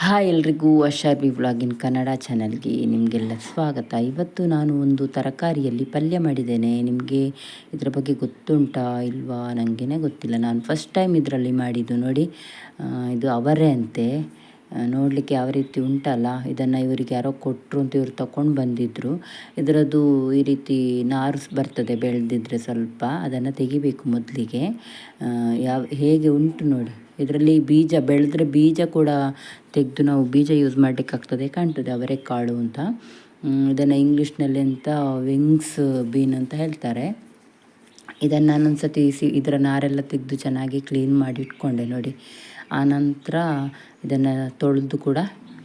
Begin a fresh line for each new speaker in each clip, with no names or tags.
Hi ಎಲ್ರಿಗೂ, ಅಶಾರ್ B ವ್ಲಾಗಿನ್ Kannada ಚಾನಲ್ಗೆ ನಿಮಗೆಲ್ಲ ಸ್ವಾಗತ. ಇವತ್ತು ನಾನು ಒಂದು ತರಕಾರಿಯಲ್ಲಿ ಪಲ್ಯ ಮಾಡಿದ್ದೇನೆ. ನಿಮಗೆ ಇದರ ಬಗ್ಗೆ ಗೊತ್ತುಂಟಾ ಇಲ್ವಾ? ನನಗೇನೇ ಗೊತ್ತಿಲ್ಲ. ನಾನು ಫಸ್ಟ್ ಟೈಮ್ ಇದರಲ್ಲಿ ಮಾಡಿದ್ದು ನೋಡಿ. ಇದು ಅವರೆ ಅಂತೆ. ನೋಡಲಿಕ್ಕೆ ಯಾವ ರೀತಿ ಉಂಟಲ್ಲ, ಇದನ್ನು ಇವರಿಗೆ ಯಾರೋ ಕೊಟ್ಟರು ಅಂತ ಇವರು ತಗೊಂಡು ಬಂದಿದ್ದರು ಇದರದ್ದು ಈ ರೀತಿ ನಾರು ಬರ್ತದೆ ಬೆಳೆದಿದ್ರೆ ಸ್ವಲ್ಪ, ಅದನ್ನು ತೆಗಿಬೇಕು ಮೊದಲಿಗೆ. ಯಾವ, ಹೇಗೆ ಉಂಟು ನೋಡಿ. ಇದರಲ್ಲಿ ಬೀಜ, ಬೆಳೆದ್ರೆ ಬೀಜ ಕೂಡ ತೆಗೆದು ನಾವು ಬೀಜ ಯೂಸ್ ಮಾಡಲಿಕ್ಕಾಗ್ತದೆ ಕಾಣ್ತದೆ ಅವರೆಕಾಳು ಅಂತ. ಇದನ್ನು ಇಂಗ್ಲೀಷ್ನಲ್ಲಿ ಅಂತ ವಿಂಗ್ಸ್ ಬೀನ್ ಅಂತ ಹೇಳ್ತಾರೆ. ಇದನ್ನು ನಾನೊಂದು ಸತಿ ಸಿ ಇದರ ನಾರೆಲ್ಲ ತೆಗೆದು ಚೆನ್ನಾಗಿ ಕ್ಲೀನ್ ಮಾಡಿ ಇಟ್ಕೊಂಡೆ ನೋಡಿ. ಆನಂತರ ಇದನ್ನು ತೊಳೆದು ಕೂಡ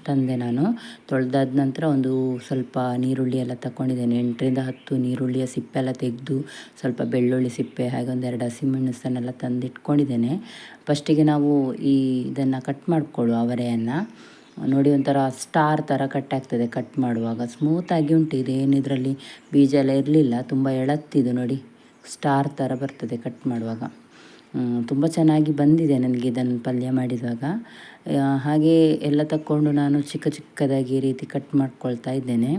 ತಂದೆ ನಾನು. ತೊಳೆದಾದ ನಂತರ ಒಂದು ಸ್ವಲ್ಪ ನೀರುಳ್ಳಿ ಎಲ್ಲ ತಗೊಂಡಿದ್ದೇನೆ ಎಂಟರಿಂದ ಹತ್ತು ನೀರುಳ್ಳಿಯ ಸಿಪ್ಪೆ ಎಲ್ಲ ತೆಗೆದು ಸ್ವಲ್ಪ ಬೆಳ್ಳುಳ್ಳಿ ಸಿಪ್ಪೆ, ಹಾಗೆ ಎರಡು ಹಸಿಮೆಣಸನ್ನೆಲ್ಲ ತಂದಿಟ್ಕೊಂಡಿದ್ದೇನೆ. ಫಸ್ಟಿಗೆ ನಾವು ಈ ಇದನ್ನು ಕಟ್ ಮಾಡಿಕೊಳ್ಳುವ ಅವರೆಯನ್ನು. ನೋಡಿ ಒಂಥರ ಸ್ಟಾರ್ ಥರ ಕಟ್ ಆಗ್ತದೆ ಕಟ್ ಮಾಡುವಾಗ. ಸ್ಮೂತಾಗಿ ಉಂಟು, ಇದೇನು ಇದರಲ್ಲಿ ಬೀಜ ಎಲ್ಲ ಇರಲಿಲ್ಲ, ತುಂಬ ಎಳತ್ತಿದು ನೋಡಿ. ಸ್ಟಾರ್ ಥರ ಬರ್ತದೆ ಕಟ್ ಮಾಡುವಾಗ. ತುಂಬ ಚೆನ್ನಾಗಿ ಬಂದಿದೆ ನನಗೆ ಇದನ್ನು ಪಲ್ಯ ಮಾಡಿದಾಗ. ಹಾಗೆ ಎಲ್ಲ ತಕ್ಕೊಂಡು ನಾನು ಚಿಕ್ಕ ಚಿಕ್ಕದಾಗಿ ಈ ರೀತಿ ಕಟ್ ಮಾಡ್ಕೊಳ್ತಾ ಇದ್ದೇನೆ.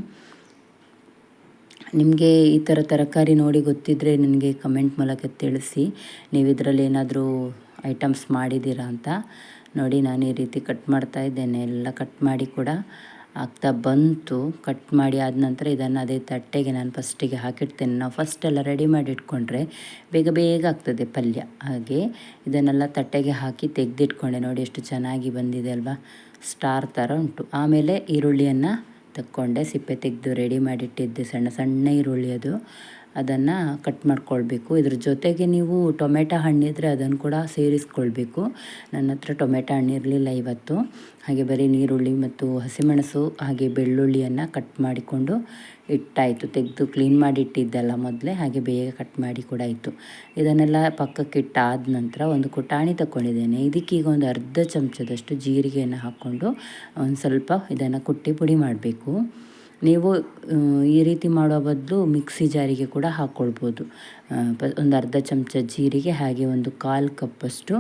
ನಿಮಗೆ ಈ ಥರ ತರಕಾರಿ ನೋಡಿ ಗೊತ್ತಿದ್ದರೆ ನನಗೆ ಕಮೆಂಟ್ ಮೂಲಕ ತಿಳಿಸಿ. ನೀವು ಇದರಲ್ಲಿ ಏನಾದರೂ ಐಟಮ್ಸ್ ಮಾಡಿದ್ದೀರಾ ಅಂತ. ನೋಡಿ ನಾನು ಈ ರೀತಿ ಕಟ್ ಮಾಡ್ತಾ ಇದ್ದೇನೆ. ಎಲ್ಲ ಕಟ್ ಮಾಡಿ ಕೂಡ. ಆಗ್ತಾ ಬಂತು. ಕಟ್ ಮಾಡಿ ಆದ ನಂತರ ಇದನ್ನು ಅದೇ ತಟ್ಟೆಗೆ ನಾನು ಫಸ್ಟಿಗೆ ಹಾಕಿಡ್ತೇನೆ. ನಾವು ಫಸ್ಟ್ ಎಲ್ಲ ರೆಡಿ ಮಾಡಿ ಇಟ್ಕೊಂಡ್ರೆ ಬೇಗ ಬೇಗ ಆಗ್ತದೆ ಪಲ್ಯ. ಹಾಗೆ ಇದನ್ನೆಲ್ಲ ತಟ್ಟೆಗೆ ಹಾಕಿ ತೆಗೆದಿಟ್ಕೊಂಡೆ. ನೋಡಿ ಎಷ್ಟು ಚೆನ್ನಾಗಿ ಬಂದಿದೆ ಅಲ್ವಾ? ಸ್ಟಾರ್ ಥರ ಉಂಟು. ಆಮೇಲೆ ಈರುಳ್ಳಿಯನ್ನು ತಕ್ಕೊಂಡೆ. ಸಿಪ್ಪೆ ತೆಗೆದು ರೆಡಿ ಮಾಡಿಟ್ಟಿದ್ದೆ ಸಣ್ಣ ಸಣ್ಣ ಈರುಳ್ಳಿ ಅದು. ಅದನ್ನು ಕಟ್ ಮಾಡ್ಕೊಳ್ಬೇಕು. ಇದ್ರ ಜೊತೆಗೆ ನೀವು ಟೊಮೆಟೊ ಹಣ್ಣಿದ್ರೆ ಅದನ್ನು ಕೂಡ ಸೇರಿಸ್ಕೊಳ್ಬೇಕು. ನನ್ನ ಹತ್ರ ಟೊಮೆಟೊ ಹಣ್ಣಿರಲಿಲ್ಲ ಇವತ್ತು. ಹಾಗೆ ಬರೀ ನೀರುಳ್ಳಿ ಮತ್ತು ಹಸಿಮೆಣಸು ಹಾಗೆ ಬೆಳ್ಳುಳ್ಳಿಯನ್ನು ಕಟ್ ಮಾಡಿಕೊಂಡು ಇಟ್ಟಾಯಿತು. ತೆಗೆದು ಕ್ಲೀನ್ ಮಾಡಿ ಇಟ್ಟಿದ್ದೆಲ್ಲ ಮೊದಲೇ, ಹಾಗೆ ಬೇಗ ಕಟ್ ಮಾಡಿ ಕೂಡ ಇತ್ತು. ಇದನ್ನೆಲ್ಲ ಪಕ್ಕಕ್ಕೆ ಇಟ್ಟಾದ ನಂತರ ಒಂದು ಕುಟಾಣಿ ತಗೊಂಡಿದ್ದೇನೆ ಇದಕ್ಕೀಗ ಒಂದು ಅರ್ಧ ಚಮಚದಷ್ಟು ಜೀರಿಗೆಯನ್ನು ಹಾಕ್ಕೊಂಡು ಒಂದು ಸ್ವಲ್ಪ ಇದನ್ನು ಕುಟ್ಟಿ ಪುಡಿ ಮಾಡಬೇಕು. ನೀವು ಈ ರೀತಿ ಮಾಡೋ ಬದಲು ಮಿಕ್ಸಿ ಜಾರಿಗೆ ಕೂಡ ಹಾಕ್ಕೊಳ್ಬೋದು ಒಂದು ಅರ್ಧ ಚಮಚ ಜೀರಿಗೆ, ಹಾಗೆ ಒಂದು ಕಾಲು ಕಪ್ಪಷ್ಟು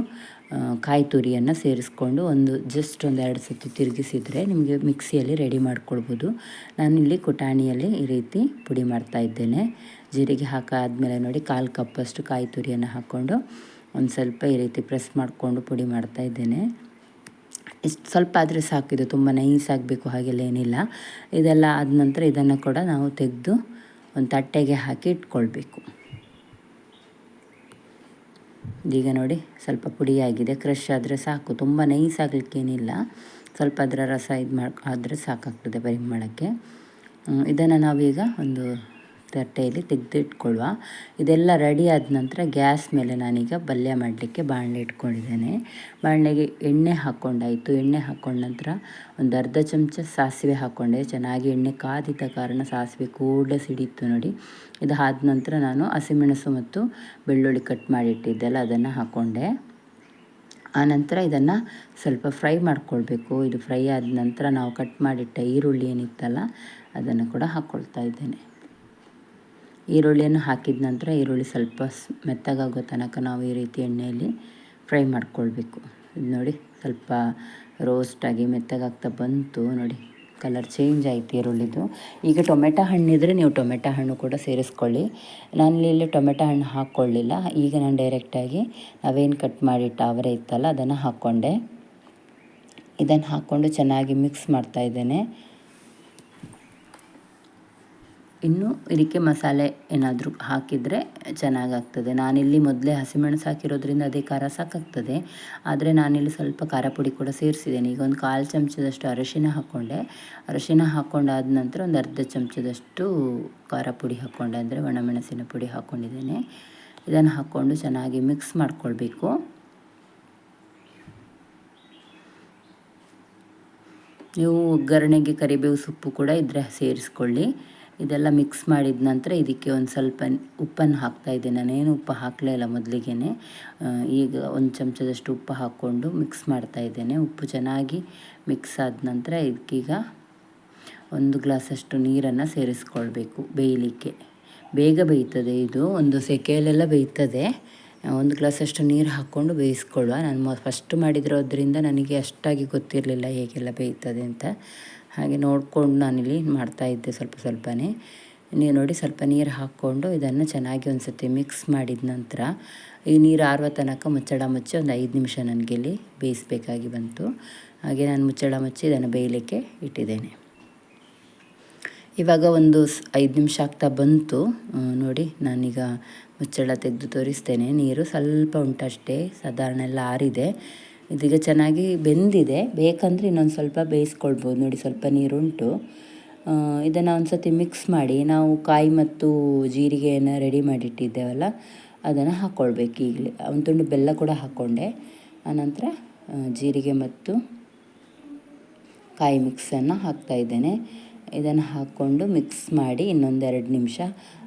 ಕಾಯಿ ತುರಿಯನ್ನು ಸೇರಿಸ್ಕೊಂಡು ಒಂದು, ಜಸ್ಟ್ ಒಂದು ಎರಡು ಸತಿ ತಿರುಗಿಸಿದರೆ ನಿಮಗೆ ಮಿಕ್ಸಿಯಲ್ಲಿ ರೆಡಿ ಮಾಡ್ಕೊಳ್ಬೋದು. ನಾನಿಲ್ಲಿ ಕುಟಾಣಿಯಲ್ಲಿ ಈ ರೀತಿ ಪುಡಿ ಮಾಡ್ತಾ ಇದ್ದೇನೆ. ಜೀರಿಗೆ ಹಾಕಾದ್ಮೇಲೆ ನೋಡಿ, ಕಾಲು ಕಪ್ಪಷ್ಟು ಕಾಯಿ ತುರಿಯನ್ನು ಹಾಕ್ಕೊಂಡು ಒಂದು ಸ್ವಲ್ಪ ಈ ರೀತಿ ಪ್ರೆಸ್ ಮಾಡಿಕೊಂಡು ಪುಡಿ ಮಾಡ್ತಾ ಇದ್ದೇನೆ. ಇಷ್ಟು ಸ್ವಲ್ಪ ಆದರೆ ಸಾಕಿದು ತುಂಬ ನೈಸ್ ಆಗಬೇಕು, ಹಾಗೆಲ್ಲ ಏನಿಲ್ಲ. ಇದೆಲ್ಲ ಆದ ನಂತರ ಇದನ್ನು ಕೂಡ ನಾವು ತೆಗೆದು ಒಂದು ತಟ್ಟೆಗೆ ಹಾಕಿ ಇಟ್ಕೊಳ್ಬೇಕು. ಈಗ ನೋಡಿ, ಸ್ವಲ್ಪ ಪುಡಿಯಾಗಿದೆ ಕ್ರಶ್ ಆದರೆ ಸಾಕು ತುಂಬ ನೈಸ್ ಆಗಲಿಕ್ಕೇನಿಲ್ಲ ಸ್ವಲ್ಪ ಅದರ ರಸ ಇದು ಮಾಡಿ, ಆದರೆ ಸಾಕಾಗ್ತದೆ ಪರಿಮಳಕ್ಕೆ. ಇದನ್ನು ನಾವೀಗ ಒಂದು ತಟ್ಟೆಯಲ್ಲಿ ತೆಗೆದಿಟ್ಕೊಳ್ಳುವ ಇದೆಲ್ಲ ರೆಡಿ ಆದ ನಂತರ ಗ್ಯಾಸ್ ಮೇಲೆ ನಾನೀಗ ಪಲ್ಯ ಮಾಡಲಿಕ್ಕೆ ಬಾಣಲೆ ಇಟ್ಕೊಂಡಿದ್ದೇನೆ. ಬಾಣಲೆಗೆ ಎಣ್ಣೆ ಹಾಕ್ಕೊಂಡಾಯಿತು. ಎಣ್ಣೆ ಹಾಕ್ಕೊಂಡ ನಂತರ ಒಂದು ಅರ್ಧ ಚಮಚ ಸಾಸಿವೆ ಹಾಕ್ಕೊಂಡೆ. ಚೆನ್ನಾಗಿ ಎಣ್ಣೆ ಕಾದಿದ್ದ ಕಾರಣ ಸಾಸಿವೆ ಕೂಡ ಸಿಡಿತ್ತು ನೋಡಿ. ಇದು ಆದ ನಂತರ ನಾನು ಹಸಿಮೆಣಸು ಮತ್ತು ಬೆಳ್ಳುಳ್ಳಿ ಕಟ್ ಮಾಡಿಟ್ಟಿದ್ದೆಲ್ಲ ಅದನ್ನು ಹಾಕ್ಕೊಂಡೆ. ಆನಂತರ ಇದನ್ನು ಸ್ವಲ್ಪ ಫ್ರೈ ಮಾಡ್ಕೊಳ್ಬೇಕು. ಇದು ಫ್ರೈ ಆದ ನಂತರ ನಾವು ಕಟ್ ಮಾಡಿಟ್ಟ ಈರುಳ್ಳಿ ಏನಿತ್ತಲ್ಲ, ಅದನ್ನು ಕೂಡ ಹಾಕ್ಕೊಳ್ತಾ ಇದ್ದೇನೆ. ಈರುಳ್ಳಿಯನ್ನು ಹಾಕಿದ ನಂತರ ಈರುಳ್ಳಿ ಸ್ವಲ್ಪ ಮೆತ್ತಗಾಗೋ ತನಕ ನಾವು ಈ ರೀತಿ ಎಣ್ಣೆಯಲ್ಲಿ ಫ್ರೈ ಮಾಡ್ಕೊಳ್ಬೇಕು. ಇದು ನೋಡಿ ಸ್ವಲ್ಪ ರೋಸ್ಟಾಗಿ ಮೆತ್ತಗಾಗ್ತಾ ಬಂತು. ನೋಡಿ ಕಲರ್ ಚೇಂಜ್ ಆಯಿತು ಈರುಳ್ಳಿದು. ಈಗ ಟೊಮೆಟೊ ಹಣ್ಣಿದ್ರೆ ನೀವು ಟೊಮೆಟೊ ಹಣ್ಣು ಕೂಡ ಸೇರಿಸ್ಕೊಳ್ಳಿ. ನಾನು ಇಲ್ಲಿ ಟೊಮೆಟೊ ಹಣ್ಣು ಹಾಕ್ಕೊಳ್ಳಿಲ್ಲ. ಈಗ ನಾನು ಡೈರೆಕ್ಟಾಗಿ ನಾವೇನು ಕಟ್ ಮಾಡಿಟ್ಟ ಅವರೇ ಇತ್ತಲ್ಲ ಅದನ್ನು ಹಾಕ್ಕೊಂಡೆ. ಇದನ್ನು ಹಾಕ್ಕೊಂಡು ಚೆನ್ನಾಗಿ ಮಿಕ್ಸ್ ಮಾಡ್ತಾ ಇದ್ದೇನೆ. ಇನ್ನು ಇದಕ್ಕೆ ಮಸಾಲೆ ಏನಾದರೂ ಹಾಕಿದರೆ ಚೆನ್ನಾಗಾಗ್ತದೆ. ನಾನಿಲ್ಲಿ ಮೊದಲೇ ಹಸಿಮೆಣಸು ಹಾಕಿರೋದ್ರಿಂದ ಅದೇ ಖಾರ ಸಾಕಾಗ್ತದೆ. ಆದರೆ ನಾನಿಲ್ಲಿ ಸ್ವಲ್ಪ ಖಾರ ಪುಡಿ ಕೂಡ ಸೇರಿಸಿದ್ದೇನೆ. ಈಗ ಒಂದು ಕಾಲು ಚಮಚದಷ್ಟು ಅರಶಿನ ಹಾಕ್ಕೊಂಡೆ ಅರಶಿನ ಹಾಕ್ಕೊಂಡಾದ ನಂತರ ಒಂದು ಅರ್ಧ ಚಮಚದಷ್ಟು ಖಾರ ಪುಡಿ ಹಾಕ್ಕೊಂಡೆ ಅಂದರೆ ಒಣಮೆಣಸಿನ ಪುಡಿ ಹಾಕ್ಕೊಂಡಿದ್ದೇನೆ ಇದನ್ನು ಹಾಕ್ಕೊಂಡು ಚೆನ್ನಾಗಿ ಮಿಕ್ಸ್ ಮಾಡ್ಕೊಳ್ಬೇಕು. ನೀವು ಒಗ್ಗರಣೆಗೆ ಕರಿಬೇವು ಸೊಪ್ಪು ಕೂಡ ಇದ್ರೆ ಸೇರಿಸ್ಕೊಳ್ಳಿ. ಇದೆಲ್ಲ ಮಿಕ್ಸ್ ಮಾಡಿದ ನಂತರ ಇದಕ್ಕೆ ಒಂದು ಸ್ವಲ್ಪ ಉಪ್ಪನ್ನು ಹಾಕ್ತಾ ಇದ್ದೇನೆ ನಾನೇನು ಉಪ್ಪು ಹಾಕಲೇ ಇಲ್ಲ ಮೊದಲಿಗೆ ಈಗ ಒಂದು ಚಮಚದಷ್ಟು ಉಪ್ಪು ಹಾಕ್ಕೊಂಡು ಮಿಕ್ಸ್ ಮಾಡ್ತಾ ಇದ್ದೇನೆ. ಉಪ್ಪು ಚೆನ್ನಾಗಿ ಮಿಕ್ಸ್ ಆದ ನಂತರ ಇದಕ್ಕೀಗ ಒಂದು ಗ್ಲಾಸಷ್ಟು ನೀರನ್ನು ಸೇರಿಸ್ಕೊಳ್ಬೇಕು ಬೇಯಲಿಕ್ಕೆ. ಬೇಗ ಬೇಯ್ತದೆ ಇದು. ಒಂದು ಸೆಕೆಯಲ್ಲೆಲ್ಲ ಬೇಯ್ತದೆ. ಒಂದು ಗ್ಲಾಸಷ್ಟು ನೀರು ಹಾಕ್ಕೊಂಡು ಬೇಯಿಸ್ಕೊಳ್ಳುವ. ನಾನು ಫಸ್ಟ್ ಮಾಡಿದ್ರೋದ್ರಿಂದ ನನಗೆ ಅಷ್ಟಾಗಿ ಗೊತ್ತಿರಲಿಲ್ಲ ಹೇಗೆಲ್ಲ ಬೇಯ್ತದೆ ಅಂತ. ಹಾಗೆ ನೋಡ್ಕೊಂಡು ನಾನಿಲ್ಲಿ ಮಾಡ್ತಾಯಿದ್ದೆ ಸ್ವಲ್ಪ ಸ್ವಲ್ಪನೇ. ನೀವು ನೋಡಿ ಸ್ವಲ್ಪ ನೀರು ಹಾಕ್ಕೊಂಡು ಇದನ್ನು ಚೆನ್ನಾಗಿ ಒಂದು ಸತಿ ಮಿಕ್ಸ್ ಮಾಡಿದ ನಂತರ ಈ ನೀರು ಆರುವ ತನಕ ಮುಚ್ಚಳ ಮುಚ್ಚಿ ಒಂದು ಐದು ನಿಮಿಷ ನನಗೆ ಇಲ್ಲಿ ಬೇಯಿಸಬೇಕಾಗಿ ಬಂತು. ಹಾಗೆ ನಾನು ಮುಚ್ಚಳ ಮುಚ್ಚಿ ಇದನ್ನು ಬೇಯಲಿಕ್ಕೆ ಇಟ್ಟಿದ್ದೇನೆ. ಇವಾಗ ಒಂದು ಐದು ನಿಮಿಷ ಆಗ್ತಾ ಬಂತು. ನೋಡಿ ನಾನೀಗ ಮುಚ್ಚಳ ತೆಗೆದು ತೋರಿಸ್ತೇನೆ. ನೀರು ಸ್ವಲ್ಪ ಉಂಟಷ್ಟೇ, ಸಾಧಾರಣ ಎಲ್ಲ ಆರಿದೆ. ಇದೀಗ ಚೆನ್ನಾಗಿ ಬೆಂದಿದೆ. ಬೇಕಂದರೆ ಇನ್ನೊಂದು ಸ್ವಲ್ಪ ಬೇಯಿಸ್ಕೊಳ್ಬೋದು. ನೋಡಿ, ಸ್ವಲ್ಪ ನೀರುಂಟು. ಇದನ್ನು ಒಂದು ಸತಿ ಮಿಕ್ಸ್ ಮಾಡಿ ನಾವು ಕಾಯಿ ಮತ್ತು ಜೀರಿಗೆಯನ್ನು ರೆಡಿ ಮಾಡಿಟ್ಟಿದ್ದೇವಲ್ಲ, ಅದನ್ನು ಹಾಕ್ಕೊಳ್ಬೇಕು ಈಗಲೇ. ಒಂದು ತುಂಡು ಬೆಲ್ಲ ಕೂಡ ಹಾಕ್ಕೊಂಡೆ ಆನಂತರ ಜೀರಿಗೆ ಮತ್ತು ಕಾಯಿ ಮಿಕ್ಸನ್ನು ಹಾಕ್ತಾಯಿದ್ದೇನೆ ಇದನ್ನು ಹಾಕ್ಕೊಂಡು ಮಿಕ್ಸ್ ಮಾಡಿ ಇನ್ನೊಂದೆರಡು ನಿಮಿಷ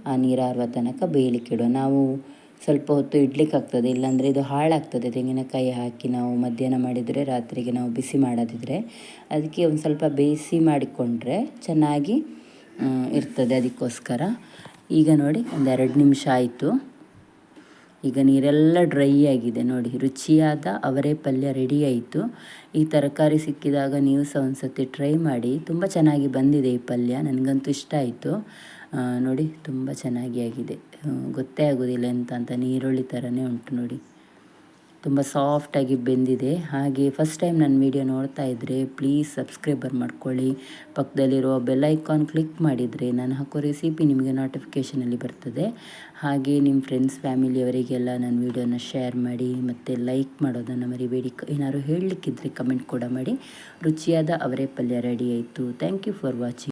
ಆ ನೀರಾರುವ ತನಕ ಬೇಯಲಿಕ್ಕಿಡುವ. ನಾವು ಸ್ವಲ್ಪ ಹೊತ್ತು ಇಡ್ಲಿಕ್ಕಾಗ್ತದೆ, ಇಲ್ಲಾಂದರೆ ಇದು ಹಾಳಾಗ್ತದೆ. ತೆಂಗಿನಕಾಯಿ ಹಾಕಿ ನಾವು ಮಧ್ಯಾಹ್ನ ಮಾಡಿದರೆ ರಾತ್ರಿಗೆ ನಾವು ಬಿಸಿ ಮಾಡೋದಿದ್ರೆ ಅದಕ್ಕೆ ಒಂದು ಸ್ವಲ್ಪ ಬೇಯಿಸಿ ಮಾಡಿಕೊಂಡ್ರೆ ಚೆನ್ನಾಗಿ ಇರ್ತದೆ ಅದಕ್ಕೋಸ್ಕರ. ಈಗ ನೋಡಿ, ಒಂದು ಎರಡು ನಿಮಿಷ ಆಯಿತು. ಈಗ ನೀರೆಲ್ಲ ಡ್ರೈ ಆಗಿದೆ ನೋಡಿ, ರುಚಿಯಾದ ಅವರೇ ಪಲ್ಯ ರೆಡಿ ಆಯಿತು. ಈ ತರಕಾರಿ ಸಿಕ್ಕಿದಾಗ ನೀವು ಸಹ ಒಂದು ಸತಿ ಟ್ರೈ ಮಾಡಿ, ತುಂಬ ಚೆನ್ನಾಗಿ ಬಂದಿದೆ ಈ ಪಲ್ಯ, ನನಗಂತೂ ಇಷ್ಟ ಆಯಿತು. ನೋಡಿ, ತುಂಬ ಚೆನ್ನಾಗಿ ಆಗಿದೆ. ಗೊತ್ತೇ ಆಗೋದಿಲ್ಲ ಎಂತ ಅಂತ ನೀರುಳ್ಳಿ ಥರನೇ ಉಂಟು ನೋಡಿ. ತುಂಬ ಸಾಫ್ಟಾಗಿ ಬೆಂದಿದೆ. ಹಾಗೆ ಫಸ್ಟ್ ಟೈಮ್ ನನ್ನ ವಿಡಿಯೋ ನೋಡ್ತಾ ಇದ್ದರೆ ಪ್ಲೀಸ್ ಸಬ್ಸ್ಕ್ರೈಬರ್ ಮಾಡ್ಕೊಳ್ಳಿ. ಪಕ್ಕದಲ್ಲಿರುವ ಬೆಲ್ ಐಕಾನ್ ಕ್ಲಿಕ್ ಮಾಡಿದರೆ ನಾನು ಹಾಕೋ ರೆಸಿಪಿ ನಿಮಗೆ ನೋಟಿಫಿಕೇಷನಲ್ಲಿ ಬರ್ತದೆ. ಹಾಗೆ ನಿಮ್ಮ ಫ್ರೆಂಡ್ಸ್ ಫ್ಯಾಮಿಲಿಯವರಿಗೆಲ್ಲ ನನ್ನ ವೀಡಿಯೋನ ಶೇರ್ ಮಾಡಿ ಮತ್ತು ಲೈಕ್ ಮಾಡೋದನ್ನು ಮರಿಬೇಡಿ. ಏನಾದ್ರು ಹೇಳಲಿಕ್ಕಿದ್ರೆ ಕಮೆಂಟ್ ಕೂಡ ಮಾಡಿ. ರುಚಿಯಾದ ಅವರೇ ಪಲ್ಯ ರೆಡಿ ಆಯಿತು. Thank you for watching